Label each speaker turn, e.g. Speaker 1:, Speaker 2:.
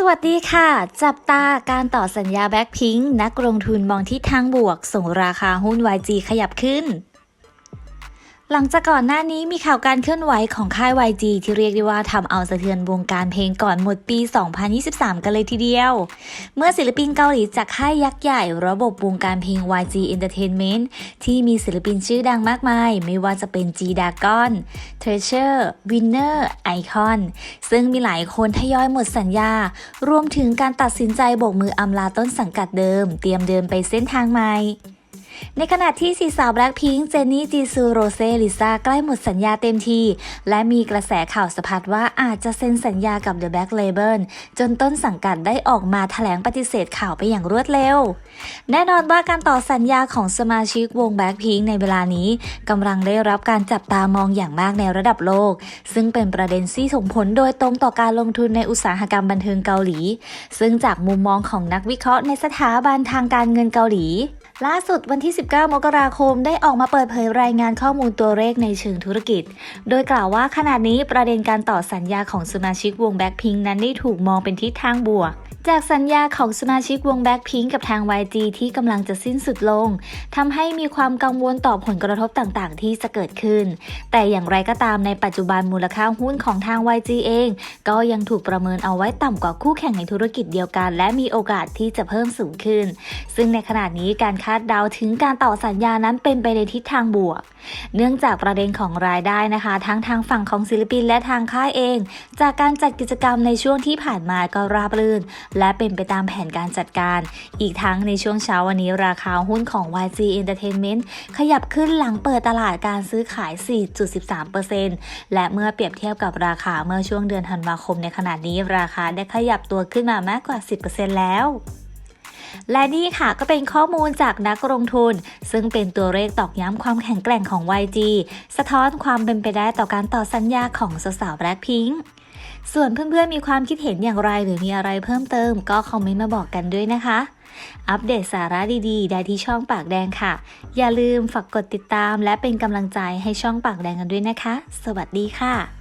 Speaker 1: สวัสดีค่ะ จับตาการต่อสัญญาแบ็คพิงค์นักลงทุนมองทิศทางบวก ส่งราคาหุ้น YG ขยับขึ้น หลังจากก่อนหน้านี้มีข่าวการเคลื่อนไหวของค่าย YG ที่เรียกได้ว่าทำเอาสะเทือนวงการเพลงก่อนหมดปี 2023 กันเลยทีเดียว เมื่อศิลปินเกาหลีจากค่ายยักษ์ใหญ่ระบบวงการเพลง YG Entertainment ที่มีศิลปินชื่อดังมากมาย ไม่ว่าจะเป็น G Dragon Treasure Winner Icon ซึ่งมีหลายคนทยอยหมดสัญญา รวมถึงการตัดสินใจโบกมืออำลาต้นสังกัดเดิม เตรียมเดินไปเส้นทางใหม่ ในขณะที่สีสาวแบล็คพิงค์เจนนี่จีซูโรเซลิซ่าใกล้หมดสัญญาเต็มที และมีกระแสข่าวสะพัดว่าอาจจะเซ็นสัญญากับ The Black Label จนต้นสังกัดได้ออกมาแถลงปฏิเสธข่าวไปอย่างรวดเร็ว แน่นอนว่าการต่อสัญญาของสมาชิกวงแบล็คพิงค์ในเวลานี้กำลังได้รับการจับตามองอย่างมากในระดับโลก ซึ่งเป็นประเด็นที่ส่งผลโดยตรงต่อการลงทุนในอุตสาหกรรมบันเทิงเกาหลี ซึ่งจากมุมมองของนักวิเคราะห์ในสถาบันทางการเงินเกาหลี ล่าสุดวันที่ 19 มกราคมได้ออกมาเปิดเผยรายงานข้อมูลตัวเลขในเชิงธุรกิจ โดยกล่าวว่าขณะนี้ประเด็นการต่อสัญญาของสมาชิกวงแบ็คพิงนั้นได้ถูกมองเป็นทิศทางบวก จากสัญญาของสมาชิกวงแบ็คพิงกับทาง YG ที่กำลังจะสิ้นสุดลงทำให้มีความกังวลต่อผลกระทบต่างๆ ที่จะเกิดขึ้น แต่อย่างไรก็ตามในปัจจุบันมูลค่าหุ้นของทาง YG เอง ก็ยังถูกประเมินเอาไว้ต่ำกว่าคู่แข่งในธุรกิจเดียวกัน และมีโอกาสที่จะเพิ่มสูงขึ้น ซึ่งในขณะนี้การคาดเดาถึงการต่อสัญญานั้นเป็นไปในทิศทางบวก เนื่องจากประเด็นของรายได้นะคะ ทั้งทางฝั่งของศิลปินและทางค่ายเอง จากการจัดกิจกรรมในช่วงที่ผ่านมาก็ราบรื่นและเป็นไปตามแผนการจัดการ อีกทั้งในช่วงเช้าวันนี้ราคาหุ้นของ YG Entertainment ขยับขึ้นหลังเปิดตลาดการซื้อขาย 4.13%และเมื่อเปรียบเทียบกับราคาเมื่อช่วงเดือนธันวาคมในขณะนี้ราคาได้ขยับตัวขึ้นมามากกว่า 10%แล้ว และนี่ค่ะก็เป็นข้อมูลจากนักลงทุน ซึ่งเป็นตัวเลขตอกย้ำความแข็งแกร่งของ YG สะท้อนความเป็นไปได้ต่อการต่อสัญญาของสาวๆแบล็คพิงค์ส่วนเพื่อนๆมีความคิดเห็นอย่างไรหรือมีอะไรเพิ่มเติม ก็คอมเมนต์มาบอกกันด้วยนะคะ อัปเดตสาระดีๆ ได้ที่ช่องปากแดงค่ะ อย่าลืมฝากกดติดตามและเป็นกำลังใจให้ช่องปากแดงกันด้วยนะคะ สวัสดีค่ะ